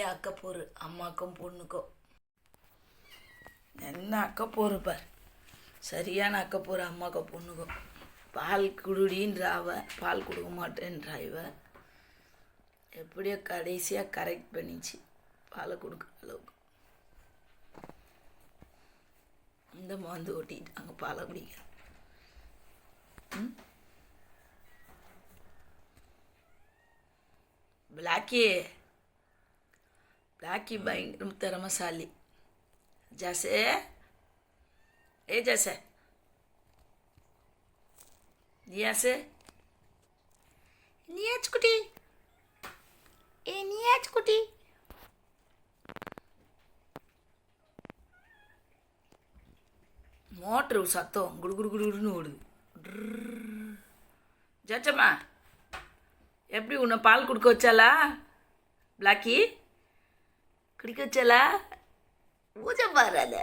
அக்கப்போரு அம்மாக்கும் பொண்ணுக்கும். என்ன அக்கப்போர் பார் சரியான அக்கப்போர் அம்மாக்கும் பொண்ணுக்கும். பால் குடுடின்ற அவ பால் கொடுக்க மாட்டேன்றா இவ. எப்படியோ கடைசியாக கரெக்ட் பண்ணிச்சு பாலை கொடுக்குற அளவுக்கு. இந்த மருந்து ஓட்டிட்டாங்க பாலை குடிக்க பிளாக்கி பிளாக்கி பயங்கர திறமசாலி ஜாசே ஏ ஜாசே நியாசு நியாச்சு குட்டி ஏ நியாச்சு குட்டி மோட்ரு சத்தம் குடு குடு குடு குடுன்னு ஓடுது ஜச்சம்மா எப்படி உன்னை பால் கொடுக்க வச்சாலா பிளாக்கி குடிக்க வச்சல? பூஜை பாரு அதை.